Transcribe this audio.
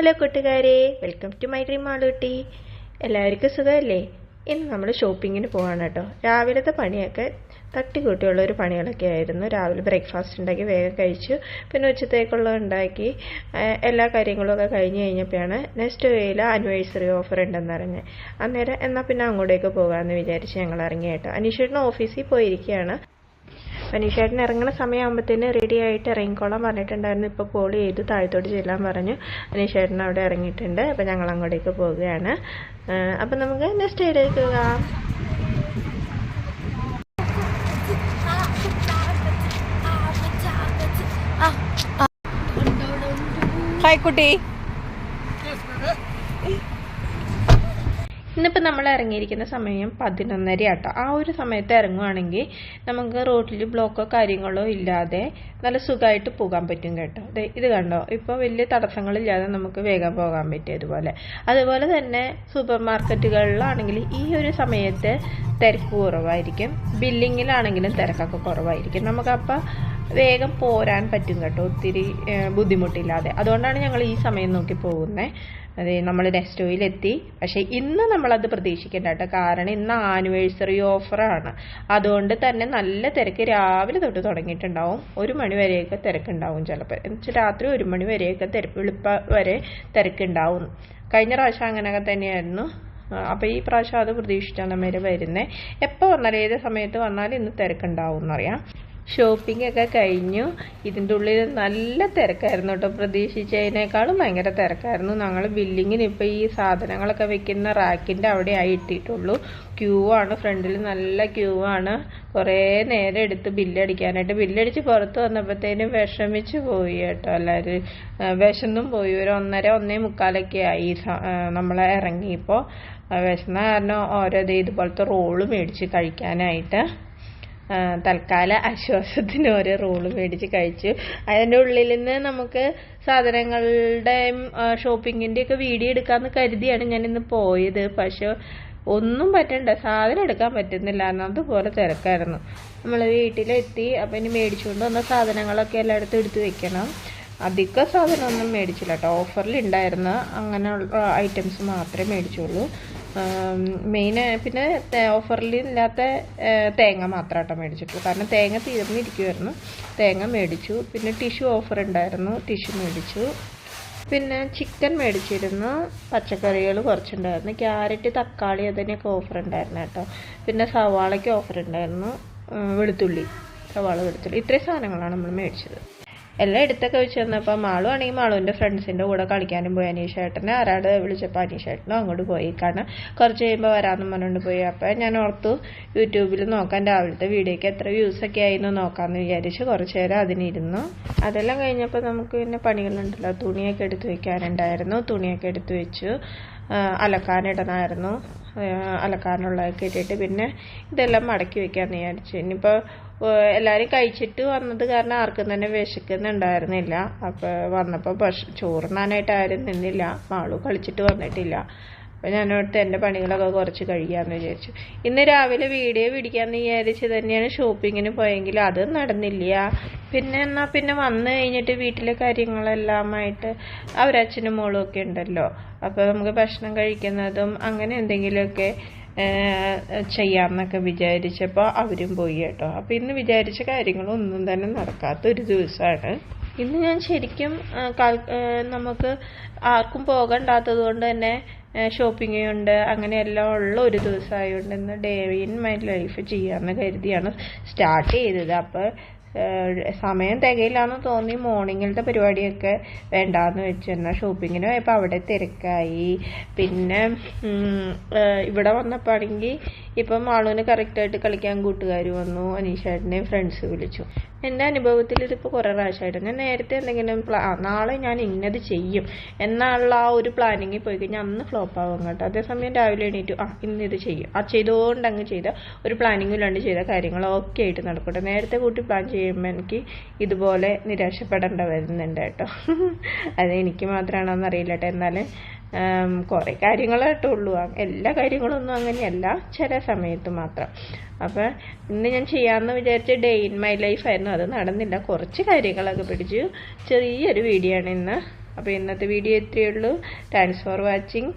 Hello കൂട്ടുകാരെ welcome to my dream Malootty എല്ലാവർക്കും സുഖമല്ലേ? ഇന്ന് നമ്മൾ ഷോപ്പിങ്ങിന് പോവാണ് കേട്ടോ. രാവിലത്തെ പണിയൊക്കെ തട്ടിക്കൂട്ടിയുള്ള ഒരു പണികളൊക്കെ ആയിരുന്നു. രാവിലെ ബ്രേക്ക്ഫാസ്റ്റ് ഉണ്ടാക്കി വേഗം കഴിച്ചു. പിന്നെ ഉച്ചത്തേക്കുള്ള ഉണ്ടാക്കി. എല്ലാ കാര്യങ്ങളും ഒക്കെ കഴിഞ്ഞ് കഴിഞ്ഞപ്പോഴാണ് നെക്സ്റ്റ് വേയിൽ ആനിവേഴ്സറി ഓഫർ ഉണ്ടെന്ന് അറിഞ്ഞ് അന്നേരം എന്നാൽ പിന്നെ അങ്ങോട്ടേക്ക് പോകാമെന്ന് വിചാരിച്ച് ഞങ്ങൾ ഇറങ്ങി കേട്ടോ. അനീഷേട്ടൻ ഓഫീസിൽ പോയിരിക്കുകയാണ്. മനീഷേട്ടൻ ഇറങ്ങുന്ന സമയമാകുമ്പോഴത്തേന് റെഡി ആയിട്ട് ഇറങ്ങിക്കോളാൻ പറഞ്ഞിട്ടുണ്ടായിരുന്നു. ഇപ്പോൾ കോൾ ചെയ്തു താഴത്തോട്ട് ചെല്ലാൻ പറഞ്ഞു. അനീഷേട്ടൻ അവിടെ ഇറങ്ങിയിട്ടുണ്ട്. അപ്പോൾ ഞങ്ങൾ അങ്ങോട്ടേക്ക് പോവുകയാണ് അപ്പം നമുക്ക് നെക്സ്റ്റ് ഡേയിലേക്ക് പോകാം. ഹായ് കുട്ടി. ഇന്നിപ്പോൾ നമ്മൾ ഇറങ്ങിയിരിക്കുന്ന സമയം പതിനൊന്നര ആട്ടോ ആ ഒരു സമയത്ത് ഇറങ്ങുവാണെങ്കിൽ നമുക്ക് റോഡിൽ ബ്ലോക്കോ കാര്യങ്ങളോ ഇല്ലാതെ നല്ല സുഖമായിട്ട് പോകാൻ പറ്റും കേട്ടോ. ഇത് കണ്ടോ? ഇപ്പോൾ വലിയ തടസ്സങ്ങളില്ലാതെ നമുക്ക് വേഗം പോകാൻ പറ്റും അതുപോലെ അതുപോലെ തന്നെ സൂപ്പർ മാർക്കറ്റുകളിലാണെങ്കിൽ ഈ ഒരു സമയത്ത് തിരക്ക് കുറവായിരിക്കും. ബില്ലിങ്ങിലാണെങ്കിലും തിരക്കൊക്കെ കുറവായിരിക്കും. നമുക്കപ്പോൾ വേഗം പോരാൻ പറ്റും കേട്ടോ. ഒത്തിരി ബുദ്ധിമുട്ടില്ലാതെ. അതുകൊണ്ടാണ് ഞങ്ങൾ ഈ സമയം നോക്കി പോകുന്നത് നമ്മൾ നെക്സ്റ്റോയിലെത്തി പക്ഷേ ഇന്ന് നമ്മളത് പ്രതീക്ഷിക്കേണ്ട കേട്ടോ. കാരണം ഇന്ന് ആനിവേഴ്സറി ഓഫറാണ് അതുകൊണ്ട് തന്നെ നല്ല തിരക്ക് രാവിലെ തൊട്ട് തുടങ്ങിയിട്ടുണ്ടാവും. ഒരു മണി വരെയൊക്കെ തിരക്കുണ്ടാവും ചിലപ്പോൾ എന്നുവെച്ചാൽ രാത്രി ഒരു മണി വരെയൊക്കെ തിരക്ക് വെളുപ്പ വരെ തിരക്കുണ്ടാവും. കഴിഞ്ഞ പ്രാവശ്യം അങ്ങനെയൊക്കെ തന്നെയായിരുന്നു. അപ്പോൾ ഈ പ്രാവശ്യം അത് പ്രതീക്ഷിച്ചാണ് നമ്മൾ വരുന്നത് എപ്പോൾ വന്നാലും ഏത് സമയത്ത് വന്നാലും ഇന്ന് തിരക്കുണ്ടാവും എന്നറിയാം ഷോപ്പിംഗ് ഒക്കെ കഴിഞ്ഞു. ഇതിന്റെ ഉള്ളിൽ നല്ല തിരക്കായിരുന്നു കേട്ടോ. പ്രതീക്ഷിച്ചതിനേക്കാളും ഭയങ്കര തിരക്കായിരുന്നു. ഞങ്ങൾ ബില്ലിങ്ങിന് ഇപ്പോൾ ഈ സാധനങ്ങളൊക്കെ വെക്കുന്ന റാക്കിന്റെ അവിടെ ആയി ഇട്ടിട്ടുള്ളൂ. ക്യൂ ആണ്. ഫ്രണ്ടിൽ നല്ല ക്യൂ ആണ്. കുറേ നേരം എടുത്ത് ബില്ലടിക്കാനായിട്ട്. ബില്ലടിച്ച് പുറത്ത് വന്നപ്പോഴത്തേനും വിഷമിച്ച് പോയി കേട്ടോ എല്ലാവരും. വിശന്നും പോയി. ഒരു ഒന്നര ഒന്നേ മുക്കാലൊക്കെ ആയി നമ്മളെ ഇറങ്ങിയപ്പോൾ. വിശന്ന കാരണം ഓരോ ഇതുപോലത്തെ റോൾ മേടിച്ച് കഴിക്കാനായിട്ട്. തൽക്കാല ആശ്വാസത്തിന് ഓരോ റോൾ മേടിച്ച് കഴിച്ചു. അതിന്റെ ഉള്ളിൽ നിന്ന് നമുക്ക് സാധനങ്ങളുടെയും ഷോപ്പിങ്ങിന്റെ ഒക്കെ വീഡിയോ എടുക്കാമെന്ന് കരുതിയാണ് ഞാൻ ഇന്ന് പോയത്. പക്ഷേ ഒന്നും പറ്റണ്ട സാധനം എടുക്കാൻ പറ്റുന്നില്ല. അതുപോലെ തിരക്കായിരുന്നു. നമ്മൾ വീട്ടിലെത്തി അപ്പം ഇനി മേടിച്ചുകൊണ്ട് വന്ന സാധനങ്ങളൊക്കെ എല്ലായിടത്തും എടുത്ത് വെക്കണം. അധിക സാധനമൊന്നും മേടിച്ചില്ല കേട്ടോ. ഓഫറിൽ ഉണ്ടായിരുന്ന അങ്ങനെയുള്ള ഐറ്റംസ് മാത്രമേ മേടിച്ചുള്ളൂ. മെയിൻ പിന്നെ ഓഫറിൽ ഇല്ലാത്ത തേങ്ങ മാത്രം കേട്ടോ മേടിച്ചിട്ടുള്ളൂ. കാരണം തേങ്ങ തീർന്നിരിക്കുമായിരുന്നു തേങ്ങ മേടിച്ചു. പിന്നെ ടിഷ്യൂ ഓഫർ ഉണ്ടായിരുന്നു. ടിഷ്യൂ മേടിച്ചു. പിന്നെ ചിക്കൻ മേടിച്ചിരുന്നു. പച്ചക്കറികൾ കുറച്ചുണ്ടായിരുന്നു. ക്യാരറ്റ് തക്കാളി അതിനൊക്കെ ഓഫർ ഉണ്ടായിരുന്നു കേട്ടോ. പിന്നെ സവാളയ്ക്ക് ഓഫർ ഉണ്ടായിരുന്നു. വെളുത്തുള്ളി. സവാള വെളുത്തുള്ളി. ഇത്രയും സാധനങ്ങളാണ് നമ്മൾ മേടിച്ചത്. എല്ലാം എടുത്തൊക്കെ വെച്ച് തന്നപ്പോൾ മാളു ആണെങ്കിൽ മാളുവിന്റെ ഫ്രണ്ട്സിന്റെ കൂടെ കളിക്കാനും പോയി. അനീഷേട്ടനെ ആരാട് വിളിച്ചപ്പോൾ അനീഷേട്ടനും അങ്ങോട്ട് പോയി. കാരണം കുറച്ച് കഴിയുമ്പോൾ വരാമെന്ന് പറഞ്ഞുകൊണ്ട് പോയി. അപ്പോൾ ഞാൻ ഓർത്തു യൂട്യൂബിൽ നോക്കാൻ രാവിലത്തെ വീഡിയോക്ക് എത്ര വ്യൂസ് ഒക്കെ ആയിരുന്നു നോക്കാമെന്ന് വിചാരിച്ച് കുറച്ച് നേരം അതിനിരുന്നു. അതെല്ലാം കഴിഞ്ഞപ്പോൾ നമുക്ക് പിന്നെ പണികളുണ്ടല്ലോ. തുണിയൊക്കെ എടുത്ത് വെക്കാനുണ്ടായിരുന്നു. തുണിയൊക്കെ എടുത്ത് വെച്ചു. അലക്കാനിടണമായിരുന്നു അലക്കാനുള്ളതൊക്കെ ഇട്ടിട്ട് പിന്നെ ഇതെല്ലാം മടക്കി വെക്കാമെന്ന് വിചാരിച്ചു. ഇനിയിപ്പോൾ എല്ലാവരും കഴിച്ചിട്ട് വന്നത് കാരണം ആർക്കും തന്നെ വിശക്കുന്നുണ്ടായിരുന്നില്ല അപ്പോൾ വന്നപ്പോൾ ഭക്ഷ ചോറുണ്ണാനായിട്ട് ആരും നിന്നില്ല. മാളു കളിച്ചിട്ട് വന്നിട്ടില്ല. അപ്പോൾ ഞാനോട്ട് എന്റെ പണികളൊക്കെ കുറച്ച് കഴിയാമെന്ന് വിചാരിച്ചു. ഇന്ന് രാവിലെ വീഡിയോ പിടിക്കാമെന്ന് വിചാരിച്ച് തന്നെയാണ് ഷോപ്പിങ്ങിന് പോയെങ്കിൽ അത് നടന്നില്ല. പിന്നെ എന്നാൽ പിന്നെ വന്ന് കഴിഞ്ഞിട്ട് വീട്ടിലെ കാര്യങ്ങളെല്ലാമായിട്ട് അവരച്ഛനും മോളും ഒക്കെ ഉണ്ടല്ലോ. അപ്പോൾ നമുക്ക് ഭക്ഷണം കഴിക്കുന്നതും അങ്ങനെ എന്തെങ്കിലുമൊക്കെ ചെയ്യാമെന്നൊക്കെ വിചാരിച്ചപ്പോൾ അവരും പോയി കേട്ടോ. അപ്പോൾ ഇന്ന് വിചാരിച്ച കാര്യങ്ങളൊന്നും തന്നെ നടക്കാത്തൊരു ദിവസമാണ് ഇന്ന് ഞാൻ ശരിക്കും നമുക്ക് ആർക്കും പോകണ്ടാത്തത് കൊണ്ട് തന്നെ ഷോപ്പിംഗ് ഉണ്ട് അങ്ങനെയെല്ലാം ഉള്ള ഒരു ദിവസമായതുകൊണ്ട് ഇന്ന് ഡേ ഇൻ മൈ ലൈഫ് ചെയ്യാമെന്ന് കരുതിയാണ് സ്റ്റാർട്ട് ചെയ്തത്. അപ്പോൾ സമയം തികയില്ലാന്ന് തോന്നി മോർണിംഗിലത്തെ പരിപാടിയൊക്കെ വേണ്ടാന്ന് വെച്ച്. എന്നാൽ ഷോപ്പിങ്ങിന് പോയപ്പോൾ അവിടെ തിരക്കായി. പിന്നെ ഇവിടെ വന്നപ്പോൾ ഇപ്പം മാളൂന് കറക്റ്റായിട്ട് കളിക്കാൻ കൂട്ടുകാർ വന്നു അനീഷേട്ടനെ ഫ്രണ്ട്സ് വിളിച്ചു. എന്റെ അനുഭവത്തിൽ ഇതിപ്പോൾ കുറേ പ്രാവശ്യമായിട്ട് ഞാൻ നേരത്തെ എന്തെങ്കിലും പ്ലാ നാളെ ഞാൻ ഇന്നത് ചെയ്യും എന്നുള്ള ആ ഒരു പ്ലാനിങ്ങിൽ പോയി കഴിഞ്ഞാൽ അന്ന് ഫ്ലോപ്പ് ആവും കേട്ടോ. അതേസമയം രാവിലെ എണീറ്റു ആ ഇന്ന് ഇത് ചെയ്യും. ആ ചെയ്തുകൊണ്ട് അങ്ങ് ചെയ്ത ഒരു പ്ലാനിങ്ങും ഇല്ലാണ്ട് ചെയ്ത കാര്യങ്ങളൊക്കെ ആയിട്ട് നടക്കട്ടെ. നേരത്തെ കൂട്ടി പ്ലാൻ ചെയ്യുമ്പോൾ എനിക്ക് ഇതുപോലെ നിരാശപ്പെടേണ്ട വരുന്നുണ്ട് കേട്ടോ. അത് എനിക്ക് മാത്രമാണോന്ന് അറിയില്ല കേട്ടോ. എന്നാലും കുറേ കാര്യങ്ങളായിട്ടേ ഉള്ളൂ എല്ലാ കാര്യങ്ങളൊന്നും അങ്ങനെയല്ല. ചില സമയത്ത് മാത്രം. അപ്പോൾ ഇന്ന് ഞാൻ ചെയ്യാമെന്ന് വിചാരിച്ച ഡേ ഇൻ മൈ ലൈഫ് ആയിരുന്നു. അത് നടന്നില്ല. കുറച്ച് കാര്യങ്ങളൊക്കെ പിടിച്ചു ചെറിയൊരു വീഡിയോ ആണ് ഇന്ന്. അപ്പോൾ ഇന്നത്തെ വീഡിയോ ഇത്രയേ ഉള്ളൂ. Thanks for watching